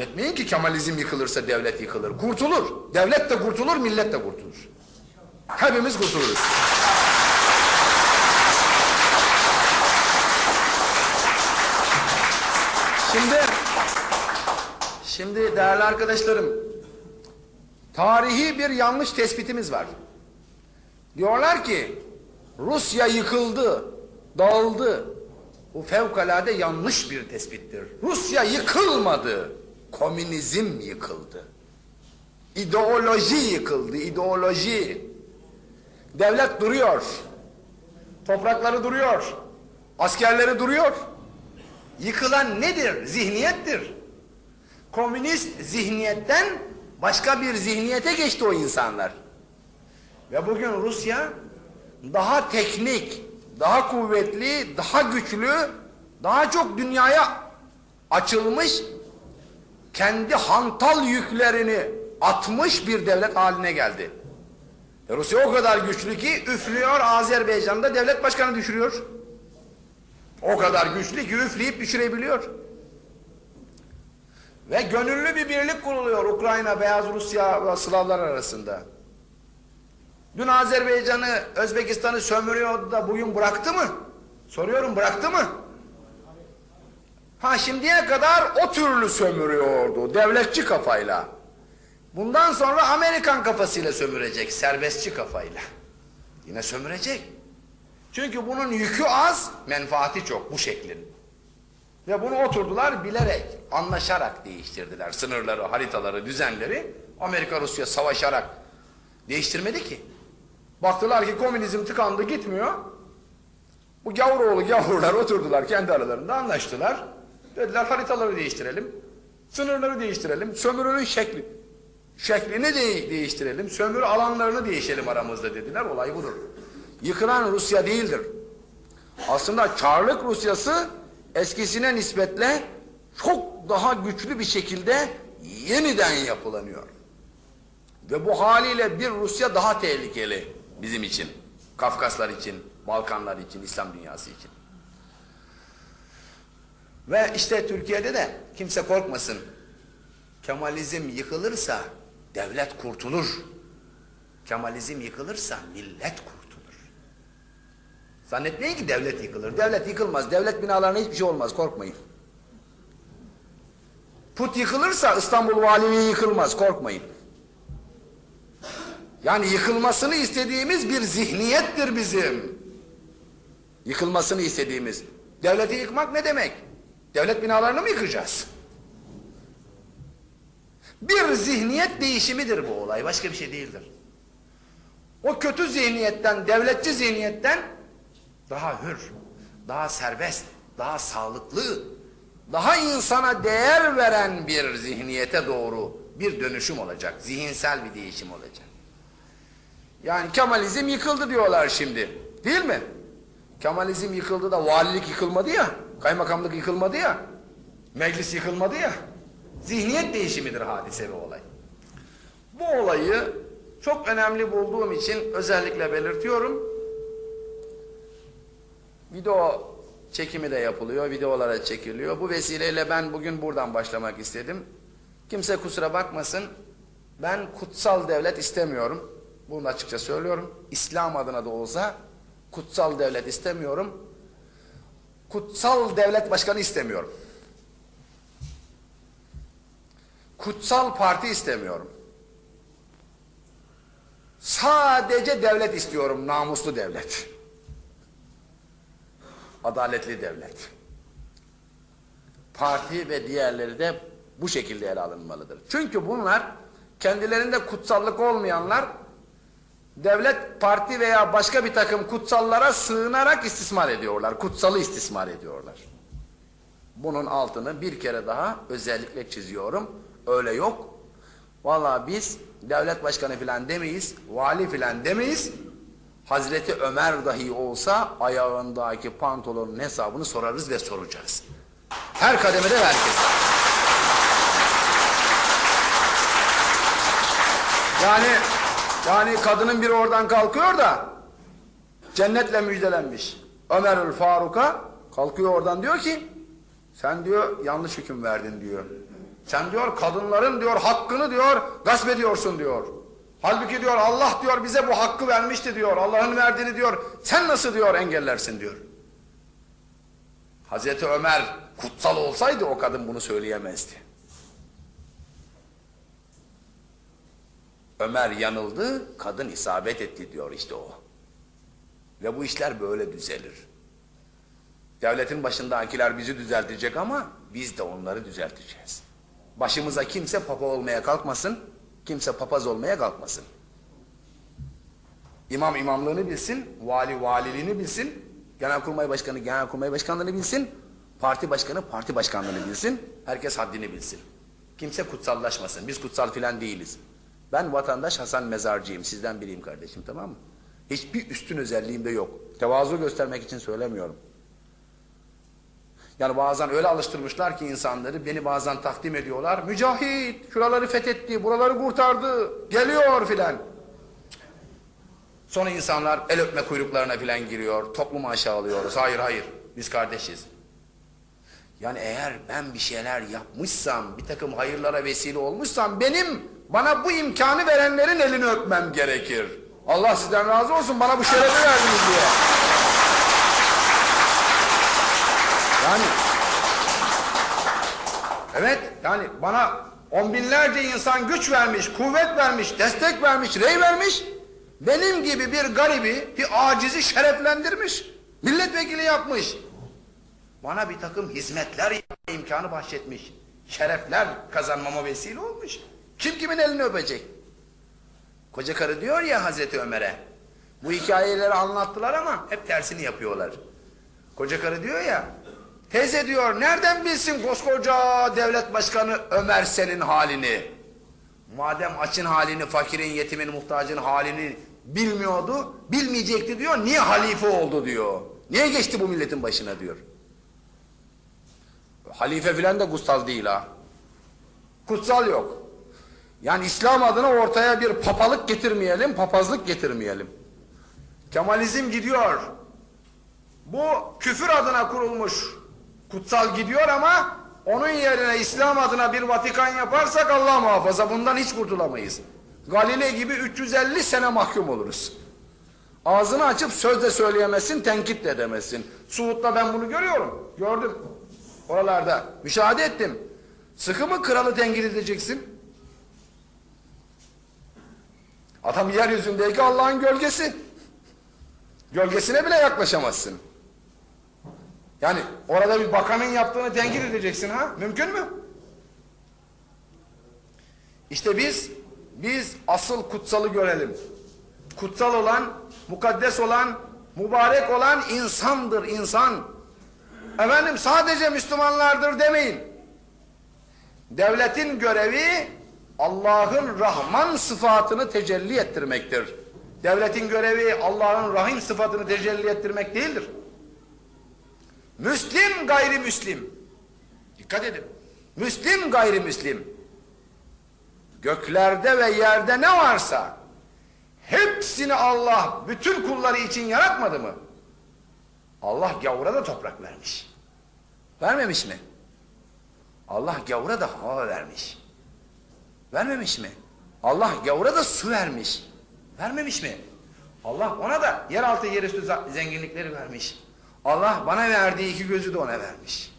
Etmeyin ki Kemalizm yıkılırsa devlet yıkılır. Kurtulur. Devlet de kurtulur, millet de kurtulur. Hepimiz kurtuluruz. Şimdi şimdi değerli arkadaşlarım tarihi bir yanlış tespitimiz var. Diyorlar ki Rusya yıkıldı, dağıldı. Bu fevkalade yanlış bir tespittir. Rusya yıkılmadı. Komünizm yıkıldı. İdeoloji yıkıldı, ideoloji. Devlet duruyor. Toprakları duruyor. Askerleri duruyor. Yıkılan nedir? Zihniyettir. Komünist zihniyetten başka bir zihniyete geçti o insanlar. Ve bugün Rusya daha teknik, daha kuvvetli, daha güçlü, daha çok dünyaya açılmış, kendi hantal yüklerini atmış bir devlet haline geldi. E Rusya o kadar güçlü ki üflüyor Azerbaycan'da devlet başkanı düşürüyor. O kadar güçlü ki üfleyip düşürebiliyor. Ve gönüllü bir birlik kuruluyor Ukrayna, Beyaz Rusya ve Slavlar arasında. Dün Azerbaycan'ı, Özbekistan'ı sömürüyordu da bugün bıraktı mı? Soruyorum bıraktı mı? Ha şimdiye kadar o türlü sömürüyordu, devletçi kafayla. Bundan sonra Amerikan kafasıyla sömürecek, serbestçi kafayla. Yine sömürecek. Çünkü bunun yükü az, menfaati çok bu şeklin. Ve bunu oturdular bilerek, anlaşarak değiştirdiler. Sınırları, haritaları, düzenleri. Amerika Rusya savaşarak değiştirmedi ki. Baktılar ki komünizm tıkandı gitmiyor. Bu gavuroğlu gavurlar oturdular kendi aralarında anlaştılar. Dediler haritaları değiştirelim. Sınırları değiştirelim. Sömürünün şekli. Şeklini de değiştirelim. Sömürü alanlarını değişelim aramızda dediler. Olay budur. Yıkılan Rusya değildir. Aslında Çarlık Rusyası eskisine nispetle çok daha güçlü bir şekilde yeniden yapılanıyor. Ve bu haliyle bir Rusya daha tehlikeli bizim için. Kafkaslar için, Balkanlar için, İslam dünyası için. Ve işte Türkiye'de de kimse korkmasın. Kemalizm yıkılırsa devlet kurtulur. Kemalizm yıkılırsa millet kurtulur. Zannetmeyin ki devlet yıkılır. Devlet yıkılmaz. Devlet binalarına hiçbir şey olmaz. Korkmayın. Put yıkılırsa İstanbul Valiliği yıkılmaz. Korkmayın. Yani yıkılmasını istediğimiz bir zihniyettir bizim. Yıkılmasını istediğimiz. Devleti yıkmak ne demek? Devlet binalarını mı yıkacağız? Bir zihniyet değişimidir bu olay. Başka bir şey değildir. O kötü zihniyetten, devletçi zihniyetten daha hür, daha serbest, daha sağlıklı, daha insana değer veren bir zihniyete doğru bir dönüşüm olacak. Zihinsel bir değişim olacak. Yani Kemalizm yıkıldı diyorlar şimdi. Değil mi? Kemalizm yıkıldı da valilik yıkılmadı ya. Kaymakamlık yıkılmadı ya. Meclis yıkılmadı ya. Zihniyet değişimidir hadise ve olay. Bu olayı çok önemli bulduğum için özellikle belirtiyorum. Video çekimi de yapılıyor, videolara çekiliyor. Bu vesileyle ben bugün buradan başlamak istedim. Kimse kusura bakmasın. Ben kutsal devlet istemiyorum. Bunu açıkça söylüyorum. İslam adına da olsa kutsal devlet istemiyorum. Kutsal devlet başkanı istemiyorum. Kutsal parti istemiyorum. Sadece devlet istiyorum, namuslu devlet. Adaletli devlet. Parti ve diğerleri de bu şekilde ele alınmalıdır. Çünkü bunlar kendilerinde kutsallık olmayanlar devlet, parti veya başka bir takım kutsallara sığınarak istismar ediyorlar. Kutsalı istismar ediyorlar. Bunun altını bir kere daha özellikle çiziyorum. Öyle yok. Vallahi biz devlet başkanı filan demeyiz, vali filan demeyiz. Hazreti Ömer dahi olsa ayağındaki pantolonun hesabını sorarız ve soracağız. Her kademede ve herkes. Yani yani kadının biri oradan kalkıyor da cennetle müjdelenmiş. Ömerül Faruk'a kalkıyor oradan diyor ki sen diyor yanlış hüküm verdin diyor. Sen diyor kadınların diyor hakkını diyor gasp ediyorsun diyor. Halbuki diyor Allah diyor bize bu hakkı vermişti diyor. Allah'ın verdiğini diyor sen nasıl diyor engellersin diyor. Hazreti Ömer kutsal olsaydı o kadın bunu söyleyemezdi. Ömer yanıldı, kadın isabet etti diyor işte o. Ve bu işler böyle düzelir. Devletin başındakiler bizi düzeltecek ama biz de onları düzelteceğiz. Başımıza kimse papa olmaya kalkmasın, kimse papaz olmaya kalkmasın. İmam imamlığını bilsin, vali valiliğini bilsin, genelkurmay başkanı genelkurmay başkanlığını bilsin, parti başkanı parti başkanlığını bilsin, herkes haddini bilsin. Kimse kutsallaşmasın, biz kutsal filan değiliz. Ben vatandaş Hasan Mezarcıyım, sizden biriyim kardeşim tamam mı? Hiçbir üstün özelliğim de yok. Tevazu göstermek için söylemiyorum. Yani bazen öyle alıştırmışlar ki insanları beni bazen takdim ediyorlar. Mücahit şuraları fethetti, buraları kurtardı, geliyor filan. Sonra insanlar el öpme kuyruklarına filan giriyor, toplumu aşağılıyoruz. Hayır hayır, biz kardeşiz. Yani eğer ben bir şeyler yapmışsam, bir takım hayırlara vesile olmuşsam benim bana bu imkanı verenlerin elini öpmem gerekir. Allah sizden razı olsun bana bu şerefi verdiniz diye. Yani evet yani bana on binlerce insan güç vermiş, kuvvet vermiş, destek vermiş, rey vermiş. Benim gibi bir garibi, bir acizi şereflendirmiş. Milletvekili yapmış. Bana bir takım hizmetler yapma imkanı bahşetmiş. Şerefler kazanmama vesile olmuş. Kim kimin elini öpecek? Koca karı diyor ya Hazreti Ömer'e. Bu hikayeleri anlattılar ama hep tersini yapıyorlar. Koca karı diyor ya. Teyze diyor nereden bilsin koskoca devlet başkanı Ömer senin halini? Madem açın halini, fakirin, yetimin, muhtacın halini bilmiyordu, bilmeyecekti diyor. Niye halife oldu diyor. Niye geçti bu milletin başına diyor. Halife filan da kutsal değil ha. Kutsal yok. Yani İslam adına ortaya bir papalık getirmeyelim, papazlık getirmeyelim. Kemalizm gidiyor. Bu küfür adına kurulmuş kutsal gidiyor ama onun yerine İslam adına bir Vatikan yaparsak Allah muhafaza bundan hiç kurtulamayız. Galile gibi 350 sene mahkum oluruz. Ağzını açıp söz de söyleyemezsin, tenkit de edemezsin. Suud'da ben bunu görüyorum. Gördüm. Oralarda. Müşahede ettim. Sıkı mı kralı tenkit edeceksin? Adam yeryüzündeki Allah'ın gölgesi. Gölgesine bile yaklaşamazsın. Yani orada bir bakanın yaptığını tenkit edeceksin ha? Mümkün mü? İşte biz biz asıl kutsalı görelim. Kutsal olan, mukaddes olan, mübarek olan insandır insan. Efendim sadece Müslümanlardır demeyin. Devletin görevi Allah'ın Rahman sıfatını tecelli ettirmektir. Devletin görevi Allah'ın Rahim sıfatını tecelli ettirmek değildir. Müslim gayrimüslim. Dikkat edin. Müslim gayrimüslim. Göklerde ve yerde ne varsa hepsini Allah bütün kulları için yaratmadı mı? Allah gavura da toprak vermiş. Vermemiş mi? Allah gavura da hava vermiş. Vermemiş mi? Allah gavura da su vermiş. Vermemiş mi? Allah ona da yeraltı yerüstü zenginlikleri vermiş. Allah bana verdiği iki gözü de ona vermiş.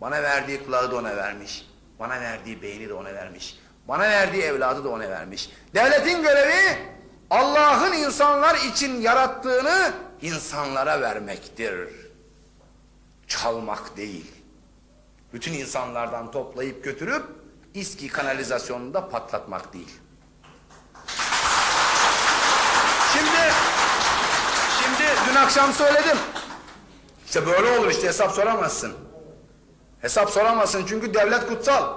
Bana verdiği kulağı da ona vermiş. Bana verdiği beyni de ona vermiş. Bana verdiği evladı da ona vermiş. Devletin görevi Allah'ın insanlar için yarattığını insanlara vermektir. Çalmak değil. Bütün insanlardan toplayıp götürüp İSKİ kanalizasyonunda patlatmak değil. Şimdi şimdi dün akşam söyledim. İşte böyle olur işte hesap soramazsın. Hesap soramazsın çünkü devlet kutsal.